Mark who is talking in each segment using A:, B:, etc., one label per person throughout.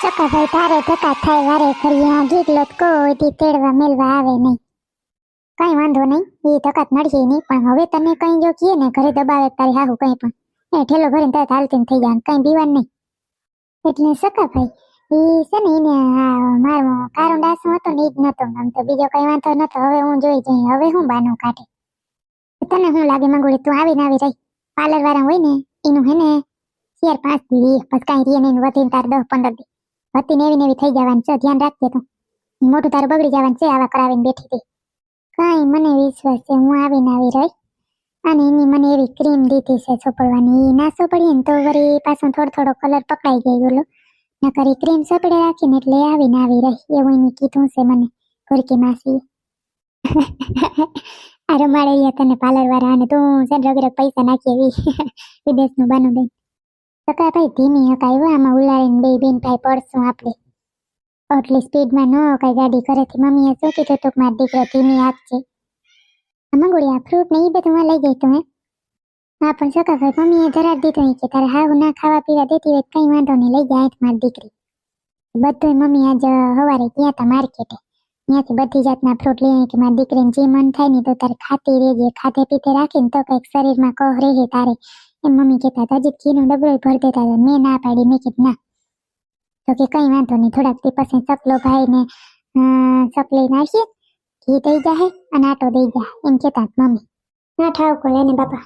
A: સકાભાઈ તારે ધક્કા થાય, વારે ફરી આ ગીગલો તો કોઈ તેડવા મેલવા આવે નહીં. કઈ વાંધો નહીં એ ધક્કા મળશે નહીં, પણ હવે તને કઈ જો કીએ ને, ઘરે દબાવે તારી હાહુ કઈ પણ. એ ઠેલો ભરીને તરત હાલતી થઈ જાય કઈ બીવાનું નહીં. એટલે સકાભાઈ એ છે ને, એને મારો કારો ડાસો હતો ને એ જ નતો, આમ તો બીજો કઈ વાંધો નતો, હવે હું જોઈ જઈ, હવે હું બાનું કાઢે. તને શું લાગે મંગોળી તું આવીને આવી રહી? પાર્લર વાળા હોય ને, એનું હે ને, ચાર પાંચ દી પછી કાંઈ રીએ નહીં, વધીને તાર દસ પંદર દી. હતી નેવી નેવી થઈ જવાની છે, ધ્યાન રાખજે તું. મોટું તારું બગડી જવાનું છે, આવા કરાવીને બેઠી હતી કાંઈ મને વિશ્વાસ છે, હું આવીને આવી રહી. અને એની મને એવી ક્રીમ દીધી છે સોપડવાની. એ ના સોપડીએ ને તો વળી પાછો થોડો થોડો કલર પકડાઈ ગયો, ઓલો. નકર એ ક્રીમ ચોપડે રાખીને એટલે આવીને આવી રહી. એવું એની કીધું છે મને ભૂરકી માસી આ રમાડે તને પાર્લર વાળા અને તું છે રગ પૈસા નાખી એવી. વિદેશનું બાનું દઈ. સકા ભાઈ ધીમી હકાય આમાં ઉલાળીને બે બેન ભાઈ પડશું આપણે. આટલી સ્પીડમાં ન કઈ ગાડી ઘરેથી મમ્મીએ શું કીધું તું મારો દીકરો ધીમી આપશે આમાં ગોળી આ ફ્રૂટ ને એ બધું હું લઈ ગઈ તું, હે? હા પણ સકા ભાઈ મમ્મીએ ધરાડ દીધું કે તારે હાવ ના ખાવા પીવા દેતી હોય કઈ વાંધો નહીં, લઈ ગયા મારી દીકરી. બધું મમ્મી આજ સવારે ગયા હતા માર્કેટે. ત્યાંથી બધી જાતના ફ્રૂટ લઈ કે મારી દીકરીને જે મન થાય ને તો તારે ખાતી રહેજે ખાધે પીતે રાખીને તો કંઈક શરીરમાં કહ રહે તારે. એમ મમ્મી કહેતા હતા ઘીનો ડબરો ભરી દેતા હતા, મેં ના પાડી, મેં કીધું, ના. તો કે કઈ વાંધો નહીં, થોડાક દી પછી ચકલો ભાઈને ચકલી નાખીએ ઘી દઈ જાહે અને આટો દઈ જાય એમ કહેતા મમ્મી. ના ઠાવકો લેને બાપા.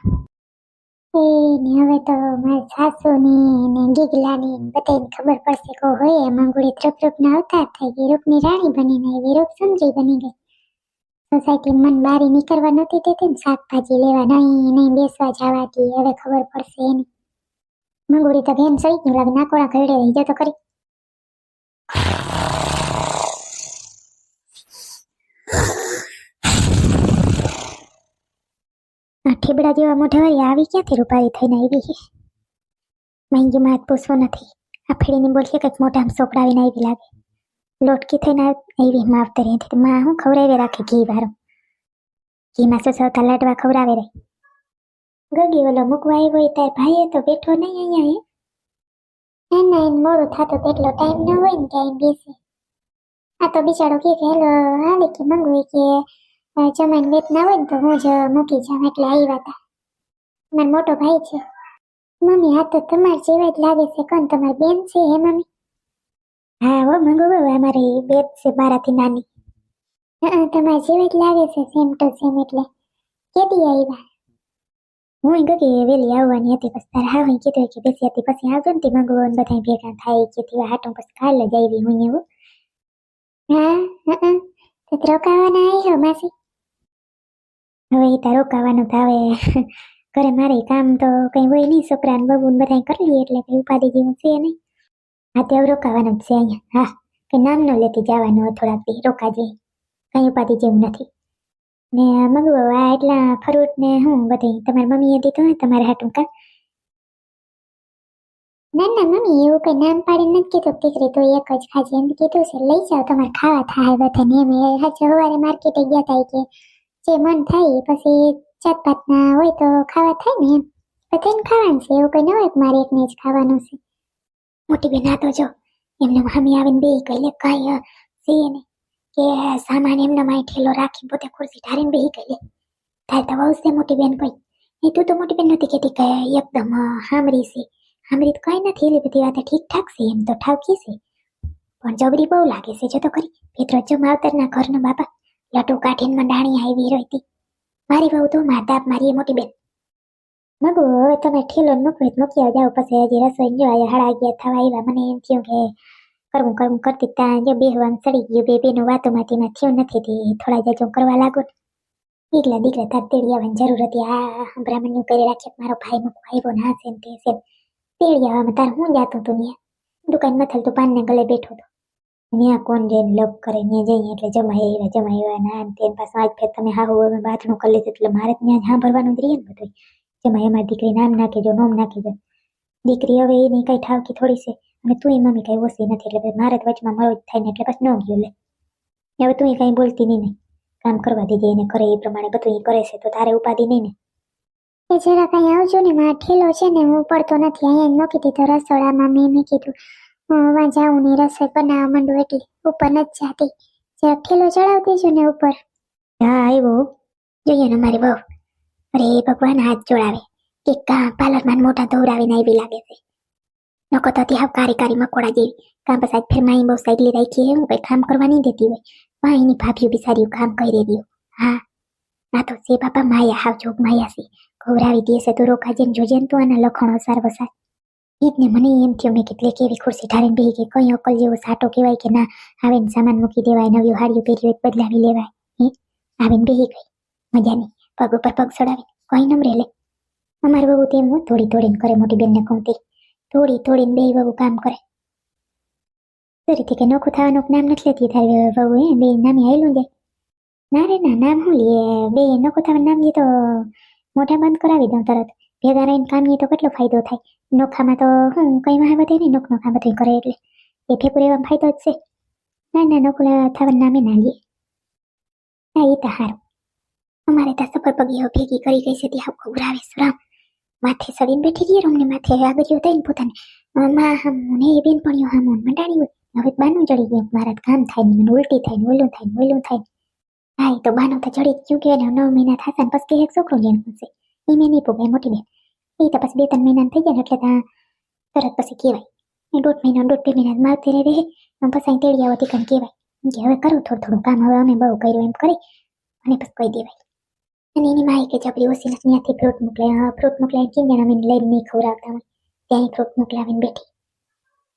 A: એને ને હવે તો મારી સાસુની ને ગીગલાની ને બધાને ખબર પડશે કો હોય એ મંગુડી ત્રપ ના અવતાર થઈ ગઈ રૂપની રાણી બની આવી રૂપ સુંદરી બની ગઈ. સોસાયટી મન બારી નીકળવા નથી દેતી ને શાકભાજી લેવા નહીં નહીં બેસવા જવાતી, હવે ખબર પડશે એની. મંગુડી તો ઘેન સડી ગયું લાગે નાકોડા ઘરડે રહી, જતો કરી ઠીબડા જેવા મોઢા વાળી આવી ક્યાંથી રૂપારી થઈને આવી મહેંગી માં પૂછવો નથી. આ ફેડીની બોલશે કંઈક મોઢામાં સોપડાવીને આવી લાગે. લોટકી થઈને આવી માવતર અહીંથી માં હું ખવડાવી રાખે ઘી વાળો. ઘીમાં સસવતા લાડવા ખવડાવે રહી. ગગી ઓલો મૂકવા આવ્યો હોય તાર ભાઈએ તો બેઠો નહીં અહીંયા એ ના ના એને મોડું થતું તેટલો ટાઈમ ન હોય ને ક્યાંય બેસે. આ તો બિચારો કે, હેલો હાલે કે મંગવી કે જમાઈને વેત ના હોય ને તો હું જ મૂકી જાઉં. એટલે આવ્યા હતા મારો મોટો ભાઈ છે. મમ્મી, આ તો તમાર જેવા જ લાગે છે. કોણ તમારી બેન છે હે, મમ્મી? હા, હો બાબા મારી બેન છે, મારાથી નાની. તમારે જેવી જ લાગે છે સેમ ટુ સેમ એટલે. કેદી આવ્યા? હું કે વેલી આવવાની હતી, પછી તારે હા હું કીધું કે બેસી હતી, પછી આવજો ને તે મંગો ને બધા ભેગા થાય, કે થી હાટું પછી કાલ જ આવી હું એવું. હા હા તો તો રોકાવાના આવ્યો માસી? હવે તાર રોકાવાનું તો હવે ઘરે મારે કામ તો કઈ હોય નહીં છોકરા ને બબુ બધા કરી એટલે કઈ ઉપાધિ જેવું છે નહીં. હા તે હવે રોકાવાનું છે અહીંયા. હા, કે નામ ન લેતી જવાનું થોડાક દી રોકાજે. કંઈ ઉપાધિ જેવું નથી. ને મંગવો એટલા ફ્રૂટ ને હું બધી તમારી મમ્મીએ દીધું ને તમારે હાટું કા? ના ના, મમ્મી, એવું કંઈ નામ પાડીને નથી કીધું. દીકરી તો એક જ ખાજે એમ કીધું છે, લઈ જાઓ, તમારે ખાવા થાય બધાને. એમ હજુ સવારે માર્કેટે ગયા થાય કે જે મન થાય, પછી જાત હોય તો ખાવા થાય ને એમ. બધાને ખાવાનું છે, એવું કઈ ન હોય મારે એકને જ ખાવાનું છે. મોટી બેન, આ તો જો, એમને મામી આવીને બે લે કઈ છે ને કે સામાન એમના માય ઠેલો રાખી પોતે ખુરશી ઢારીને ગઈ લે થાય તો છે મોટી બેન કોઈ એ તું તો મોટી બેન નથી કહેતી કે એકદમ હામરી છે. હામરી તો કઈ નથી, એલી બધી વાત ઠીક ઠાક છે, એમ તો ઠાવકી છે. પણ જબરી બહુ લાગે છે, જો તો કરી પેત્રો જો માવતરના ઘરનો બાપા, લટુ કાઢીને મંડાણી આવી રહી હતી. મારી વહુ તો માતા, મારી મોટી બેન. મગુ હવે તમે ઠેલો મૂકવી ಉಪಸೆ ಜೀರ ಸಂಜು પછી ಅಥವಾ રસોઈ ಮನೆ કે કરવું કરવું કરતી ત્યાં જો બેહવાનું સડી ગયું બે બેનો વાતોમાંથી માં થયું નથી તે થોડા જાજો કરવા લાગો ને દીકલા દીકલા તાર તેડી આવવાની જરૂર હતી આ બ્રાહ્મણનું કરી રાખ્યા મારો ભાઈ મૂકવા આવ્યો ના છે ને તે છે ને. તેડી આવવામાં તાર હું જાતું તું ત્યાં દુકાન મથલ તો પાનને ગલે બેઠો હતો ત્યાં કોણ જઈને લપ કરે ત્યાં જઈએ એટલે જમાય આવ્યા જમાઈ આવ્યા ના તે પાછું આજ ફેર તમે હા હવે બાથરૂમ કરી લીધું એટલે મારે ત્યાં જ રહીએ ને બધું જમાઈ એમાં દીકરી નામ નાખી જો નોમ નાખી જો દીકરી હવે એની કઈ ઠાવકી થોડી છે. અને તું મમ્મી કઈ ઓછી નથી એટલે મારે વચમાં મરો જ થાય ને એટલે પછી ન ગયો લે. હવે તું કઈ બોલતી નહીં ને. કામ કરવા દીધી એને કરે એ પ્રમાણે બધું એ કરે છે તો તારે ઉપાધિ નહીં ને. એ જરા કઈ આવજો ને મારા ઠેલો છે ને હું પડતો નથી. અહીંયા મૂકી દીધો રસોડામાં મેં મેં કીધું. હું વાં જાઉં ને રસોઈ બનાવવા માંડું એટલે ઉપર નથી જાતી. જરા ઠેલો ચડાવી દેજો ને ઉપર. હા આવ્યો. જોઈએ ને મારી બહુ. અરે, ભગવાન હાથ જોડાવે. કે કાં પાર્લરમાં મોટા ધોરાવીને આવી લાગે છે. નકો તો ત્યાં કારી કારી મકોડા જેવી. કાં બસ આજ ફેર માઈ બહુ સાઈડલી રાખી હે કંઈ કામ કરવા નહીં દેતી હોય. પણ એની ભાભીઓ બિચારી કામ કરી રહ્યું હા. ના તો સે બાપા, માયા હાવ જોગ માયા છે. ઘોરાવી દે તો રોકા જોજે તું આના લખણો સાર વસાર ને મને એમ થયું, મેં કેટલે કેવી ખુરશી ઠારીને બેહી ગઈ. કઈ અકલ જેવો સાટો કહેવાય કે ના, આવીને સામાન મૂકી દેવાય નવ્યું હાડ્યું પહેર્યું બદલાવી લેવાય. હે? આવીને બેહી ગઈ. મજાની. પગ ઉપર પગ ચડાવી કોઈ નમરે લે. અમારે બહુ તેમ હું થોડી થોડીને કરે મોટી બેનને કહુંતી થોડી થોડીને બે બહુ કામ કરે. ફરીથી કે નોખું થવાનું નામ નથી લેતી તારી બહુ એ બે નામે આવેલું જાય. ના રે, ના, નામ હું લે. બે નોખું થવાનું નામ તો મોઢા બંધ કરાવી દઉં તરત. ભેગા રહીને કામ તો કેટલો ફાયદો થાય? નોખામાં તો હું કઈ વાહ વધે નહીં નોખ નોખા બધું કરે એટલે. એ ઠેકુર એવા ફાયદો જ છે. ના ના, નોખું થવાનું નામે ના લે. હા એ તો હારું. અમારે ત્યાં સફર પગીઓ ભેગી કરી ગઈ છે, ત્યાં ઘોઘરાવે સુરામ માથે સડીને બેઠી ગઈ, રૂમને માથે આગળ થઈને પોતાને માં હમ મને એ બેન પણ હા મન મંડાણી હોય. હવે બાનુ ચડી ગયું, મારા કામ થાય ને, મને ઉલટી થાય ને, ઓલું થાય ને, ઓલું થાય હા એ તો બાનું તો ચડી ગયું કે નવ મહિના થશે ને, પછી એક છોકરો જેમ હશે. એ મેં નહીં પોગે મોટી બેન. એ તો પછી બે ત્રણ મહિના થઈ ને, એટલે ત્યાં તરત પછી કહેવાય. એ દોઢ મહિના, દોઢ બે મહિના માવતી રહે અને પછી અહીં તેડી આવતી કંઈ કહેવાય. કે, હવે કરું થોડું થોડું કામ, હવે અમે બહુ કર્યું, એમ કરી. અને પછી કહી દેવાય અને એની માએ કે ઓછી નથી ત્યાંથી ફ્રૂટ મોકલે ફ્રૂટ મોકલાવીને કિંજણ અમે લઈને ખવડાવતા હોય? ત્યાં ફ્રૂટ મોકલાવીને બેઠી.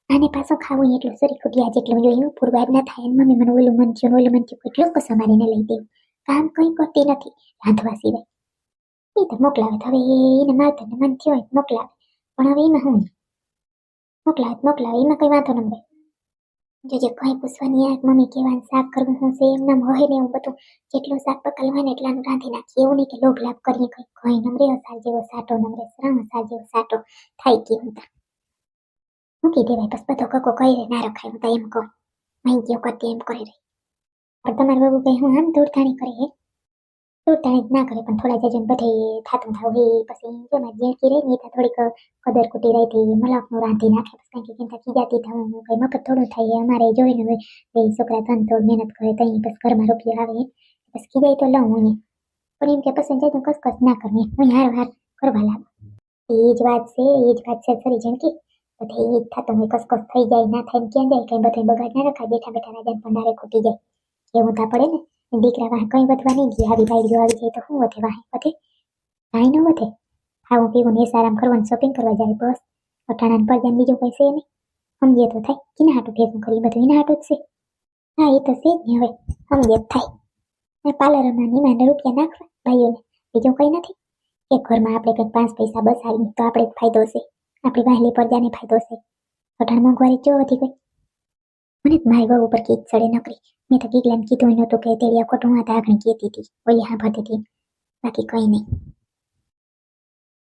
A: આને પાછો ખાવું એટલું સરી ખૂટ્યા જેટલું જોયું પૂરવાર ના થાય. મમ્મી મને ઓલું મન થયું ઓલું મન કેટલું કસો મારીને લઈ દેવું કામ કંઈ કરતી નથી. રાંધવા સિવાય. એ તો મોકલાવે હવે એને માવતરને મન હોય મોકલાવે. પણ હવે એમાં હું? મોકલાવે મોકલાવે, એમાં કંઈ વાંધો ન રહે જોજે કંઈ પૂછવાની આ મમ્મી કેવાનું શાક કરવું હું છે એમ નામ હોય ને એવું બધું. જેટલું શાક પકડવા ને એટલાનું રાંધી નાખીએ. એવું નહીં કે લોભ લાભ કરીએ, કંઈ કંઈ નમરે અસાર જેવો સાટો, નમરે શ્રમ અસાર જેવો સાટો થાય કે હું તો મૂકી દેવાય બસ બધો કકો કહી રે ના રખાય હું એમ કહું. મહી ગયો કરતી એમ કરી રહી. પણ તમારું બાબુ કઈ હું આમ દૂરતાણી કરે જ ના કરે પણ થોડા જજન બધે થાતું થાવ હે પછી જેમાં જેણકી રહી ને થોડીક કદર કુટી રહી હતી મલાકનું રાંધી નાખે પછી કંઈક ચિંતા થાકી જાતી હું કઈ મફત થોડું થાય અમારે જોઈને હોય છોકરા ધન તો મહેનત કરે તો બસ ઘરમાં રૂપિયો આવે. બસ કીધાય તો લઉં હું પણ એમ કે જાય તો કસકસ ના કરે હું હાર હાર કરવા લાગુ. એ જ વાત છે એ જ વાત છે ફરી જેણકી બધે એ જ થતું હોય કસકસ થઈ જાય, ના થાય ક્યાં જાય, કંઈ બધે બગાડ ના રખાય, બેઠા બેઠા રાજાને ભંડારે ખૂટી જાય. એવું તા પડે ને. દીકરા વાહ કઈ વધવા નહીં ગયા આવી બાઈડીઓ આવી જાય તો શું વધે વાહે વધે કાંઈ ન વધે ખાવું પીવું ને આરામ કરવાનું શોપિંગ કરવા જાય બસ અટાણા પર જાય બીજું કઈ છે નહીં સમજીએ તો થાય કિના હાટું ભેગું કરી બધું એના હાટું જ છે હા એ તો છે જ ને હવે સમજે થાય ને પાર્લરમાં નિમાને રૂપિયા નાખવા ભાઈઓને બીજું કંઈ નથી એક ઘરમાં આપણે કંઈક પાંચ પૈસા બસાવીએ તો આપણે ફાયદો છે આપણી વહાલી પ્રજાને ફાયદો છે અઢાર મોંઘવારી જો વધી ગઈ મને મારી બહુ ઉપર કેક ચડે નકરી. મેં તો ગીગલાને કીધું નહોતું કે તેડિયા ખોટું હતા આગળ કહેતી હતી. ઓલી હા ભરતી હતી. બાકી કંઈ નહીં.